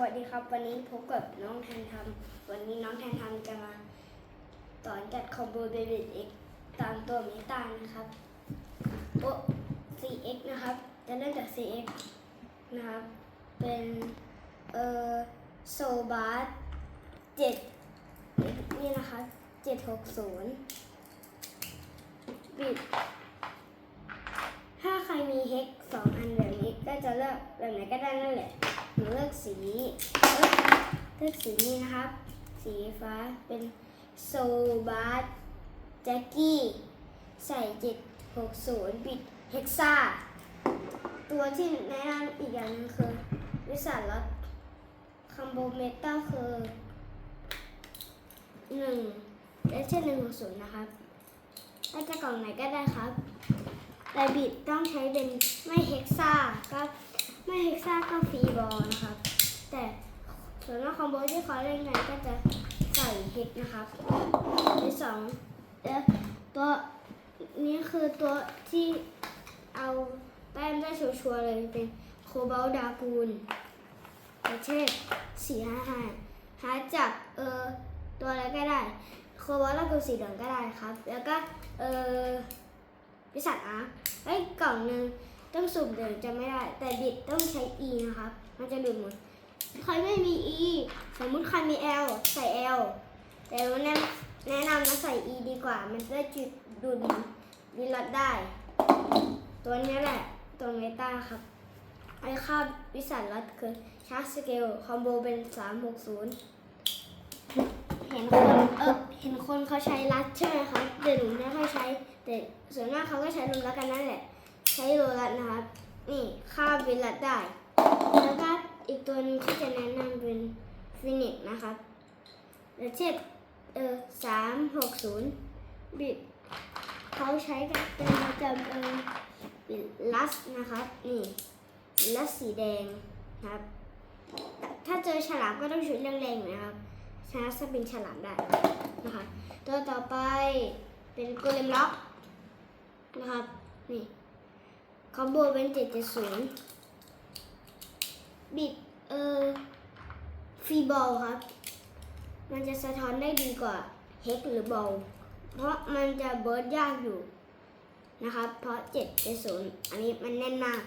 สวัสดีครับ วันนี้พบกับน้องแทนทำวันนี้น้องแทนทำจะมาสอนจัดคอมโบเบบิ x ตามตัวเมตานะครับโอ cx นะครับ จะเริ่มจาก cx นะครับ เป็นเอ่อโซบาร์เจ็ดนี่นะคะเจ็ดหกศูนย์บิดถ้าใครมีเฮกสองอันแบบนี้ก็จะเลือกแบบไหนก็ได้นั่นแหละ หนูเลือกสีเลือกสีนี้นะครับ สีฟ้าเป็นโซบาร์แจ็กกี้ใส่เจ็ดหกศูนย์บิดเฮกซ่าตัวที่แนะนำอีกอย่างหนึงคือวิสัทลัดคัมโบเมตาคือหนึ่งและเช่นหนึ่งหกศูนย์นะครับถ้าจะกล่องไหนก็ได้ครับแต่บิดต้องใช้เป็นไม่เฮกซ่าก็ ไม่เฮกซ่าก็ฟรีบอลนะครับ แต่ส่วนมากคอมโบที่เขาเล่นกันก็จะใส่เฮกนะครับที่สองแล้วตัวนี้คือตัวที่เอาแต้มได้ชัวร์เลยเป็นโคบาลดากูนประเทศสี่ห้าห้าหาจากเออตัวอะไรก็ได้ โคบาลดากูนสีเหลืองก็ได้ครับ แล้วก็เออพิสัตอาร์ไอ้กล่องหนึ่ง ต้องสุ่มเดี๋ยวจะไม่ได้ แต่บิดต้องใช้ E นะครับ มันจะดูดหมดใครไม่มี E สมมุติใครมี L ใส่ L แต่วันนี้แนะนำมาใส่ E ดีกว่า มันจะได้จุดดูดดีลดได้ ตัวนี้แหละ ตัวเมตาครับ ไอค่าวิสัทลัดคือชาร์จสเกล คอมโบเป็น 360 เห็นคนเออเห็นคนเขาใช้รัดใช่ไหมครับเดี๋ยวหนูไม่ค่อยใช้ แต่ส่วนมากเขาก็ใช้ลุมรัดกันนั่นแหละ ช้โรลัดนะครับ นี่ค่าบินรัดได้ แล้วก็อีกตัวนึงที่จะแนะนำเป็นฟินิกนะครับแล้วเช่นเออสามหกศูนย์บิดเขาใช้กันเป็นประจำเออลัสนะครับ นี่ลัสสีแดงนะครับ ถ้าเจอฉลามก็ต้องชุดแรงๆนะครับชนะสปินฉลามได้นะคะ ตัวต่อไปเป็นโกเลมล็อกนะครับ นี่ อมโบเป็น770บิด เออฟีบอลครับ มันจะสะท้อนได้ดีกว่าเฮกหรือบอล เพราะมันจะเบิร์ดยากอยู่นะครับ เพราะ770อันนี้มันแน่นมาก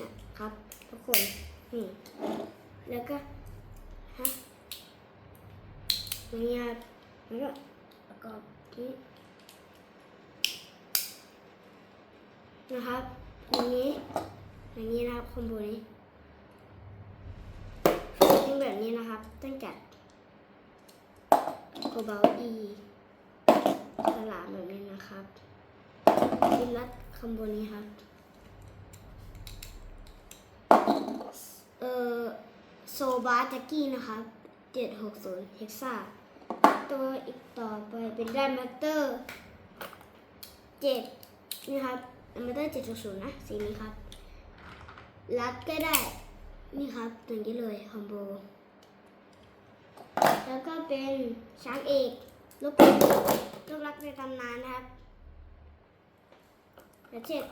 นะครับ ทุกคน นี่ แล้วก็ฮะอย่างเงี้ยครับแล้วก็ประกอบนี้นะครับ อย่างนี้ อย่างนี้นะครับคอมโบนี้เป็นแบบนี้นะครับ ตั้งจัดโคบาลอีสลามแบบนี้นะครับเป็นรัดคอมโบนี้ครับ เอ่อโซบาจักกี้นะครับ760เฮกซ่าตัวอีกต่อไปเป็นไดมัตเตอร์7นี่ครับ ไมัตเตอร์760นะสีนี้ครับ รัดก็ได้ นี่ครับตัวนี้เลยคอมโบ แล้วก็เป็นช้างเอกลูกลูกรักในตำนานนะครับประเทศ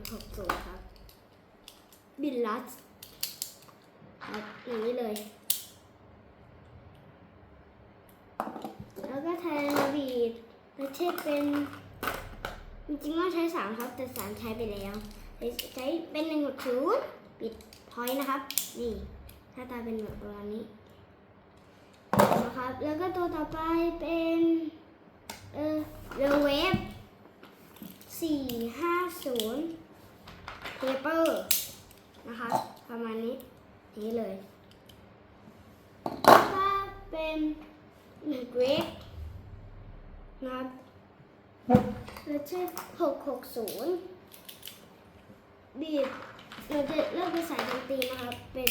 160ครับ บินลัสครับอย่างนี้เลย แล้วก็แทนบีดประเทศเป็น จริงๆว่าใช้สามครับ แต่สามใช้ไปแล้ว ใช้เป็นหนึ่งหกศูนย์ปิดพอยต์นะครับ นี่หน้าตาเป็นแบบประมาณนี้นะครับ แล้วก็ตัวต่อไปเป็นเออเรเวฟสี่ห้าศูนย์เพเปอร์นะคะประมาณนี้นี้เลยถ้าเป็นหนึ่งเกรดนะครับ แล้วใช้หกหกศูนย์บีดเราจะเริ่มเป็นสายดนตรีนะครับ เป็น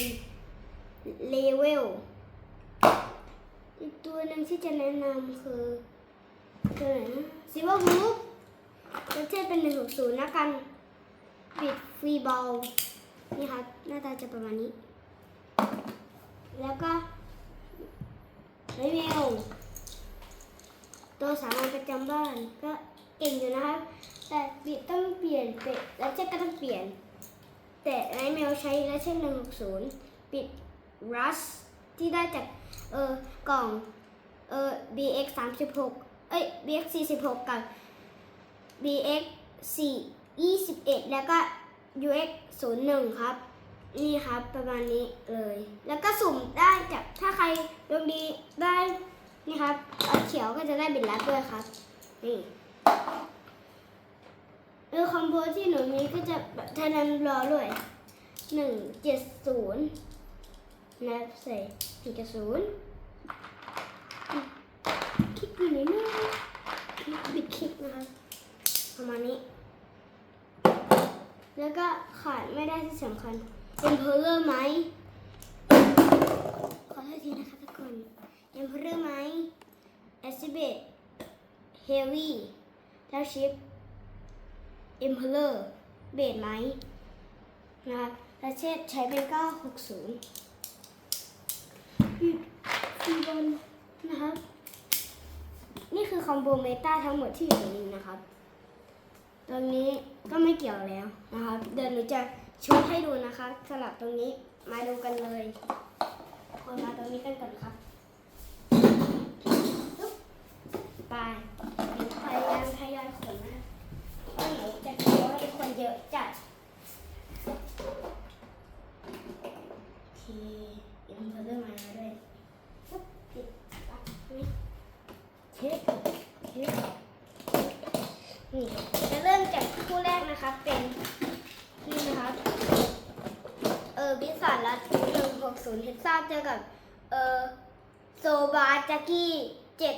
เลเวล อีกตัวหนึ่งที่จะแนะนำคือตัวไหนนะซิว่าบูฟแล้วเทียบเป็นหนึ่งหกศูนย์นะกันบิดฟรีบอลนี่ครับหน้าตาจะประมาณนี้ แล้วก็ไม่เมล ตัวสามัญประจำบ้านก็เก่งอยู่นะครับ แต่ต้องเปลี่ยนเป็ดแล้วเช็ก็ต้องเปลี่ยน แต่ไรเมลใช้และเช่นหนึ่งหกศูนย์ปิดรัสที่ได้จากเออกล่องเออ BX 36เอ้ย BX 46กับ BX 4 21แล้วก็ UX 01ครับ นี่ครับประมาณนี้เลย แล้วก็สุ่มได้จากถ้าใครดวงดีได้ นี่ครับเอาเขียวก็จะได้บิดลัดด้วยครับ นี่เออคอมโบที่หนูมีก็จะแบบทนันรอด้วยหนึ่งเจ็ดศูนย์นะใส่หนึ่งเจ็ดศูนย์คลิกอยู่ไหนนะคลิกบิดคลิกนะครับประมาณนี้ แล้วก็ขาดไม่ได้ที่สำคัญ เป็นเพลเลอร์ไหมขอโทษทีนะคะทุกคน เป็นเพลเลอร์ไหมแอสซิเบตเฮฟวี่แล้วชิปเอ็มเพลเลอร์เบดไหมนะครับแล้วเชษใช้เป็น 960อืมฟีบอลนะครับ นี่คือคอมโบเมตาทั้งหมดที่อยู่ในนี้นะครับ ตรงนี้ก็ไม่เกี่ยวแล้วนะครับ เดี๋ยวหนูจะโชว์ให้ดูนะคะสลับตรงนี้มาดูกันเลยคนมาตรงนี้กันก่อนครับ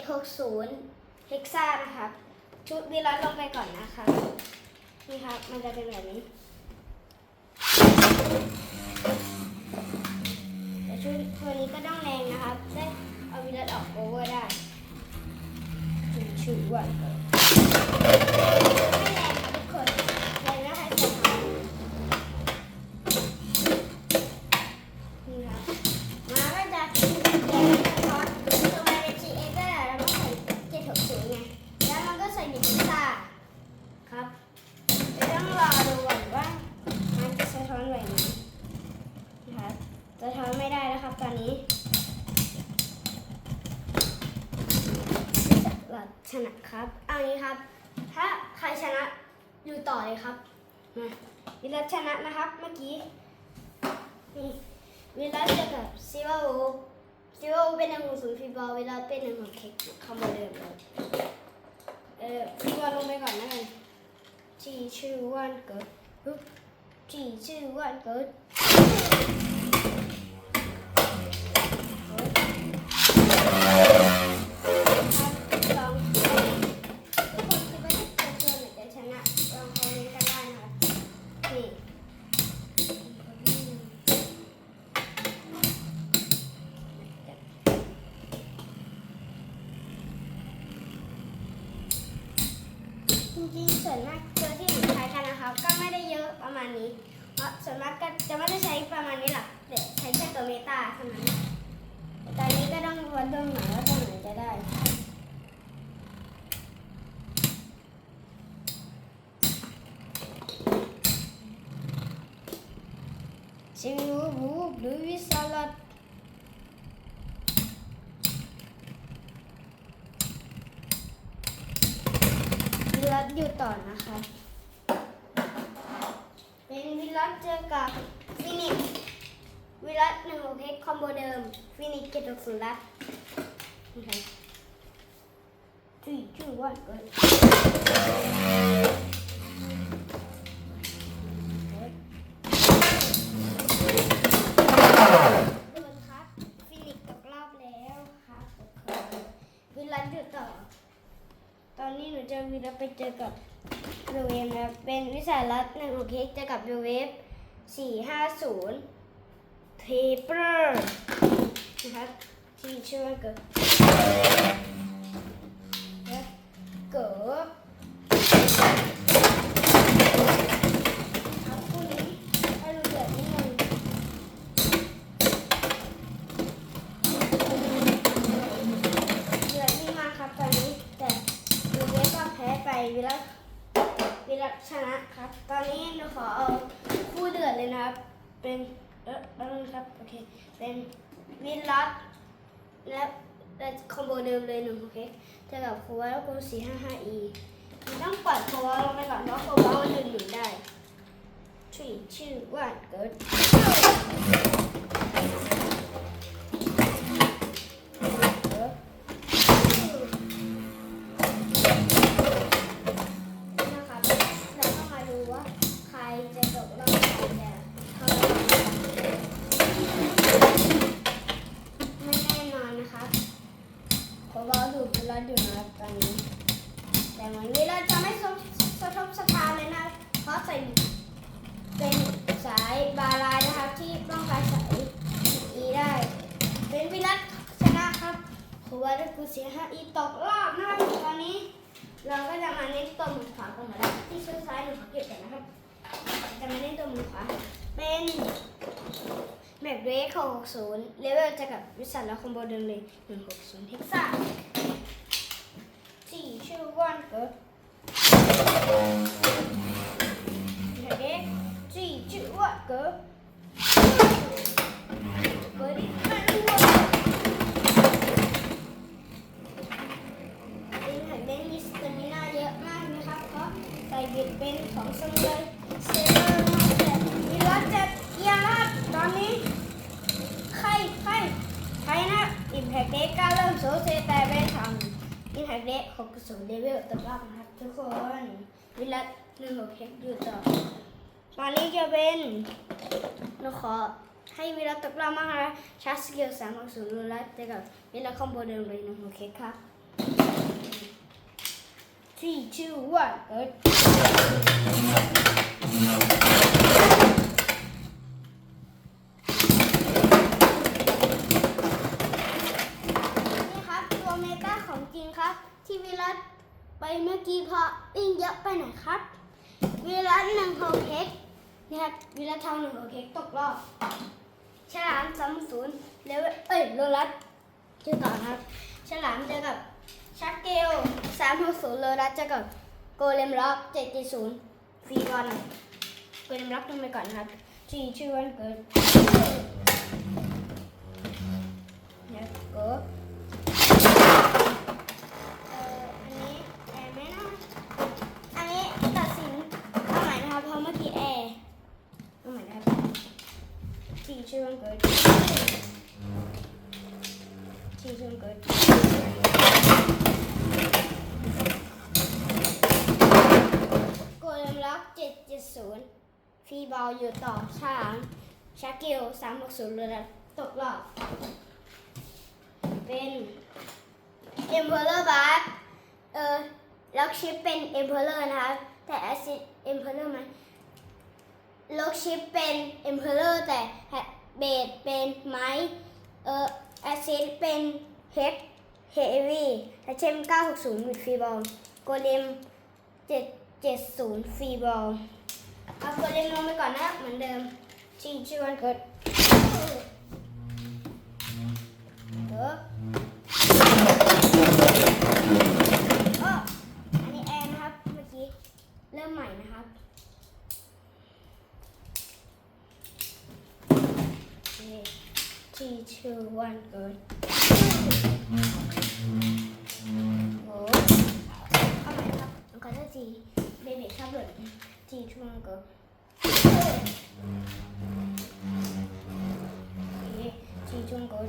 760เฮกซ่านะครับ ชุดวีร้อลงไปก่อนนะครับนี่ครับ มันจะเป็นแบบนี้แต่ชุดตัวนี้ก็ต้องแรงนะครับได้เอาวีรัสออกโอเวอร์ได้ชุดวันก่อน ชนะครับเอางี้ครับ ถ้าใครชนะอยู่ต่อเลยครับมาวิรัตชนะนะครับเมื่อกี้นี่วิรัตเจอกับซิวาโอซิวาโอเป็นหนึ่งของศูนย์ฟีบอลวิรัตเป็นหนึ่งของเค้กคำว่าเดิมเลยเออฟีบอลลงไปก่อนนะกันจีชื่อวันเกิดฮึจีชื่อวันเกิด จริงส่วนมากเจอที่หนูใช้กันนะคะ ก็ไม่ได้เยอะประมาณนี้ เพราะส่วนมากก็จะไม่ได้ใช้ประมาณนี้หรอกเดี๋ยวใช้แค่ตัวเมตาเท่านั้นตอนนี้ก็ต้องวัดดวงหน่อยว่าตัวไหนจะได้ซิวบูบลูวิสลัด วิลัตอยู่ต่อนะคะเป็นวิลัตเจอกับฟินิกวิลัตหนึ่งโอเคคอมโบเดิมฟินิกเจ็ดหกศูนย์ลัดนะคะจุยจุยวันเกิน โดนครับ ฟินิกซ์ตกรอบแล้วครับวิลันอยู่ต่อ ตอนนี้หนูจะวิลันไปเจอกับเวเวฟนะครับเป็น วิสัยรัตหนึ่งของเค้กจะกับยูเวฟสี่ห้าศูนย์เทเปอร์นะครับที่ชื่อว่าเกิดเกิดครับคู่นี้ให้ดูเดือดนิดนึง เดือดนี่มากครับตอนนี้แต่ลูเวสก็แพ้ไปวิรัตวิรัตชนะครับ ตอนนี้หนูขอเอาคู่เดือดเลยนะครับ เป็น เออแป๊บนึงครับ โอ เคเป็นวินลัดและและคอมโบเดิมเลยหนึ่งโอเคเท่ากับโควาแล้วก็สี่ห้าห้าอีต้องปล่อยโควาลงไปก่อนเพราะโความันดึงหนุนได้ three two one go วิรัตชนะครับเพราะว่าได้กูเสียห้าอีตกรอบนะครับตอนนี้ เราก็จะมาเน้นตัวมือขวากันหมดแล้วที่ชือกซ้ายหนูขอเก็บก่อนนะครับจะมาเน้นตัวมือขวาเป็นแม็กเรส660เลเวลจะกับวิสันแล้วคอมโบเดิมเลย160เท็กซัสสี่ชื่อวันเกิดแม็กเรสสี่ชื่อวันเกิดเกิด ส่บิดเป็นของสมุนเซเวอร์มาแต่มีรสจะเอียงนะครับตอนนี้ใครใครใครนะอิมแพคเด็กก็เริ่มโซเซแต่เป็นทำอิมแพคเด็กหกศูนย์เลเวลตกรอบนะครับทุกคนวิลัตหนึ่งหกเฮกอยู่ต่อตอนนี้จะเป็นหนูขอให้วิลัตตกรอบมากนะชาร์จสกิลสามหกศูนย์วิลัตเจอกับวิลัตคอมโบเดิมเลยหนึ่งหกเฮกครับ Three, two, one, go. นี่ครับ ตัวเมกาของจริงครับ ที่วิรัตไปเมื่อกี้เพราะวิ่งเยอะไปหน่อยครับ วิรัตหนึ่งหกเฮกนี่ครับ วิรัตทองหนึ่งหกเฮกตกรอบ ฉลามสามศูนย์เลเวลเอ้ยโรลัสเจอต่อครับ ฉลามเจอกับ ชักเกลสามหกศูนย์โรลัสจอกับโกเลมล็อกเจ็ดเจ็ดศูนย์ฟีบอลโกเลมล็อกลงไปก่อนนะครับจีชื่อวันเกิดเนี่ยเกิดเอ่ออันนี้แอร์ไม่น่าอันนี้ตัดสินเอาใหม่นะครับเพราะเมื่อกี้แอร์เอาใหม่นครับจีชื่อวันเกิดจีชื่อวันเกิดโกลเลมล็อก770 ฟีบอลอยู่ต่อสามชากิลสามหกศูนย์เรืตกรอบ เป็นเอ็มเพลเลอร์บาร์เออล็อกชิปเป็นเอ็มเพลเลอร์นะคะแต่แอซิดเอ็มเพลเลอร์ไหมล็อกชิปเป็นเอ็มเพลเลอร์แต่เบดเป็นไม้เออแอซิดเป็นเฮดเฮวี่และเชม960ฟรีบอลโกเลม770ฟรีบอล เอาโกเลมลงไปก่อนนะ เหมือนเดิมชื่อชื่อวันเกิดเออก็อันนี้แอร์นะครับ เมื่อกี้ เริ่มใหม่นะครับทีทูวันเกิดโอ้เอาใหม่ครับมันก็จะทีเบเบีชอบหล่น ทีทูวันเกิดทีทูวันเกิด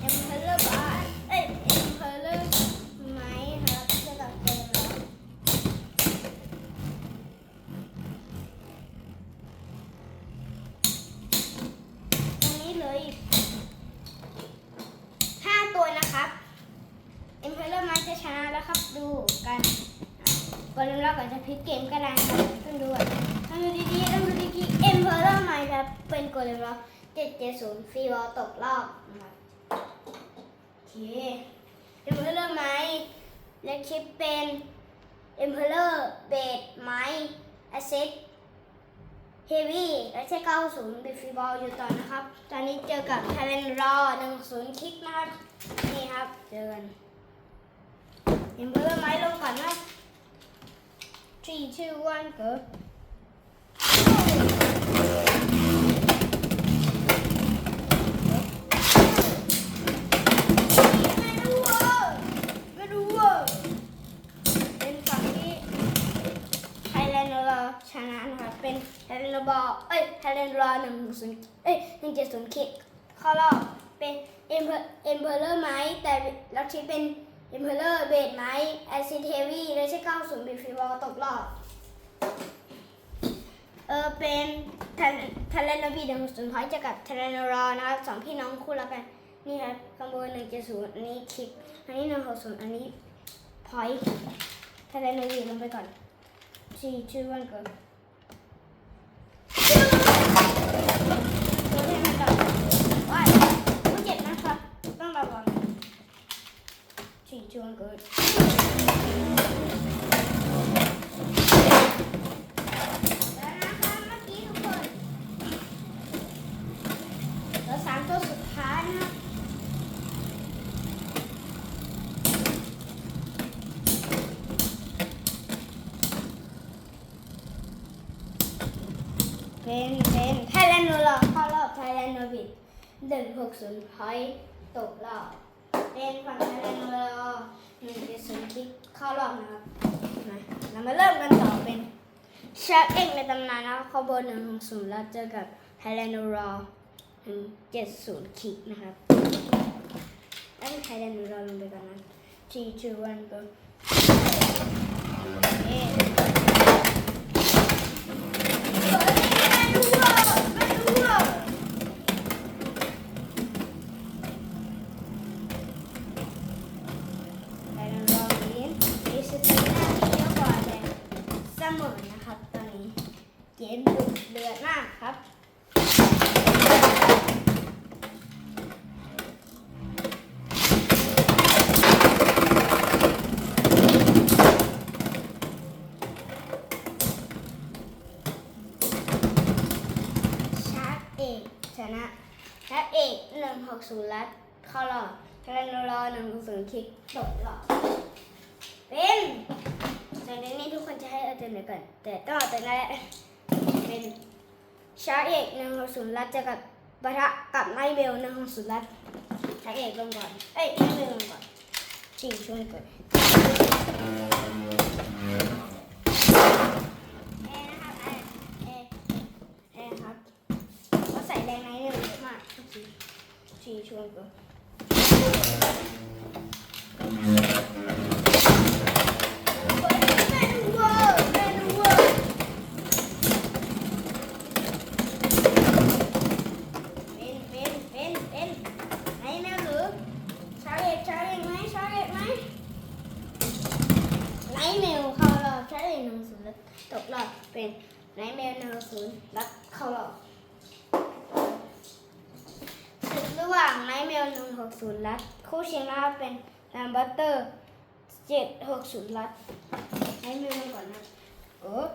เอ็มเพลเลอร์บาร์เอ้ยเอ็มเพลเลอร์ไม้ครับจะตัดเต็มแล้วตอนนี้เหลืออีกห้าตัวนะครับ เอ็มเพลเลอร์ไม้จะชนะแล้วครับ ดูกันก่อนเราก่อนจะพลิกเกมก็ได้ครับต้องดูอะต้องดูดีๆต้องดูดีๆเอ็มเพลเลอร์ไม้ครับ เป็นโกลเลมล็อกเจ็ดเจ็ดศูนย์ฟรีบอลตกรอบนะครับ โอเค เอ็มเพลเลอร์ไม้เล็กชิปเป็นเอ็มเพลเลอร์เบดไม้แอสเซทเฮฟวี่และเช่90บิฟรีบอลอยู่ต่อนะครับ ตอนนี้เจอกับไทยแลนด์รอ10คิกนะครับ นี่ครับ เจอกันเอ็มเพลเลอร์ไม้ลงก่อนนะ3 2 1 go ชนะนะครับอเอ้ยไทยแลนรอหนึ่งศูนย์เอ้ยหนึ่งเจ็ดศูนย์คิกเข้ารอบเป็นเอ็มเอเอ็มเพอร์ไหมแต่ลักชิเป็นเอ็มเพอร์เบดไหมแอซิเทวีเลเชเก้าศูนย์บีฟีบอลตกรอบเออเป็นทะเลนบีหนึ่งศูนย์พอยจะกับทะเลนรอนะครับสองพี่น้องคู่ล้วกันนี่ครับข้างบนหนึ่งเจ็ดศูนย์อันนี้คลิกอันนี้หนึ่งหกศูนย์อันนี้พอยทะเลนบีลงไปก่อน ชื่อชื่อวันเกิดตัวที่มันก่อนว้ายผู้เจ็บนะครับ ต้องระวังชื่อชื่อวันเกิด แล้วนะคะเมื่อกี้ทุกคนเหลือสามตัวสุดท้ายนะครับ เป็นเป็นไทยแลนด์โนรอเข้ารอบไทยแลนด์โนบิดหนึ่งหกศูนย์พอยตกรอบเป็นฝั่งไทยแลนด์โนรอหนึ่งเจ็ดศูนย์คลิกเข้ารอบนะครับมาเรามาเริ่มกันต่อเป็นเชฟเอกในตำนานนะครับคอมโบหนึ่งศูนย์แล้วเจอกับไฮแลนด์รอหนึ่งเจ็ดศูนย์คิกนะครับอันนี้ไฮแลนด์รอลงไปก่อนนะ three two one go เอ๊ะไม่รู้อะไม่รู้อะไฮแลนด์รอนี้มีสติหน้าที่เยอะกว่าแต่ เสมอนะครับตอนนี้เกมดุเดือดมากครับ ชาร์จเอกชนะชาร์จเอก หนึ่งหกศูนย์ลัดเข้ารอบทะเลนรอหนึ่งหกศูนย์คลิกตกรอบเป็นจากนี้ทุกคนจะให้อาเต็มเลยก่อน แต่ต้องเอาเต็มได้นแหละเป็นชาร์เอกหนึ่งหกศูนย์ลัดจะกับปะทะกับไนเบลหนึ่งหกศูนย์ลัดชาร์เอกลงก่อน เอ้ยไนเบลลงก่อนชิงช่วยก่อน ชีชวนก่อนแม่ดูเวอร์แม่ดูเวอร์เป็นเป็นเป็นเป็นไหนแมวหรือชาเอกชาเอกไหมชาเอกไหมไหนแมวเข้ารอบชาเอกหนึ่งศูนย์แล้วตกรอบเป็น ไนท์แมวหนึ่งศูนย์รับเข้ารอบศึกระหว่างไนท์แมวหนึ่งหกศูนย์รัดคู่ชิงนะครับเป็นแลม บัตเตอร์เจ็ดหกศูนย์รัดไนท์แมวก่อนนะเออ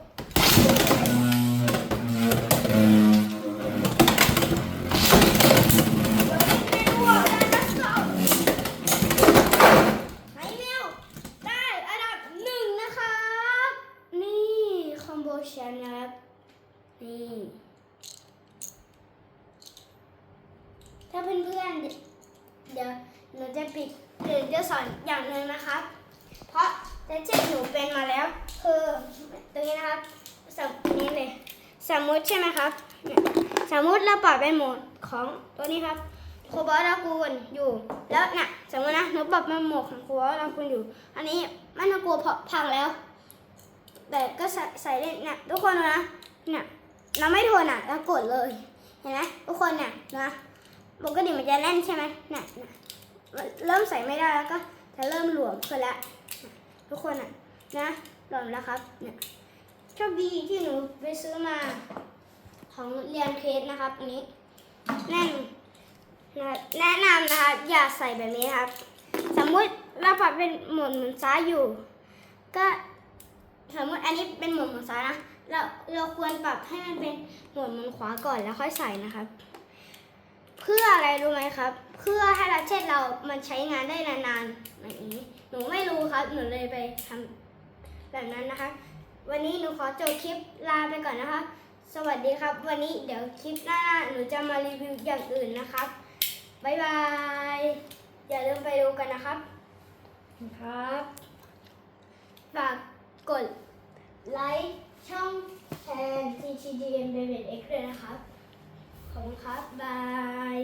โคบอลลากูนอยู่ แล้วน่ะสมมตินะหนูปรับเป็นหมดของโคบอลลากูนอยู่ อันนี้ม่น่ากลัวเพราะพังแล้ว แต่ก็ใส่ใส่ได้เนี่ยทุกคนนะเนี่ยเราไม่ทนอะเรากดเลย เห็นไหมทุกคนเนี่ยนะปกติมันจะแน่นใช่ไหมเนี่ยเนี่ยมันเริ่มใส่ไม่ได้แล้วก็จะเริ่มหลวมขึ้นล้วเนี่ยทุกคนอะนะหลวมแล้วครับเนี่ยโชคดีที่หนูไปซื้อมาของเรียนเคสนะครับ อันนี้แน่น แนะนำนะคะอย่าใส่แบบนี้ครับ สมมุติเราปรับเป็นโหมดหมุนซ้ายอยู่ ก็สมมติอันนี้เป็นโหมดหมุนซ้ายนะเราเราควรปรับให้มันเป็นโหมดหมุนขวาก่อนแล้วค่อยใส่นะครับ เพื่ออะไรรู้ไหมครับ เพื่อให้เราเช่นเรามันใช้งานได้นานๆแบบนี้หนูไม่รู้ครับหนูเลยไปทำแบบนั้นนะคะ วันนี้หนูขอจบคลิปลาไปก่อนนะคะสวัสดีครับ วันนี้เดี๋ยวคลิปหน้าหนูจะมารีวิวอย่างอื่นนะครับ บ๊ายบาย อย่าลืมไปดูกันนะครับ ครับ ฝากกดไลค์ช่องแทน CTDM David X ด้วยนะครับ ขอบคุณครับ บาย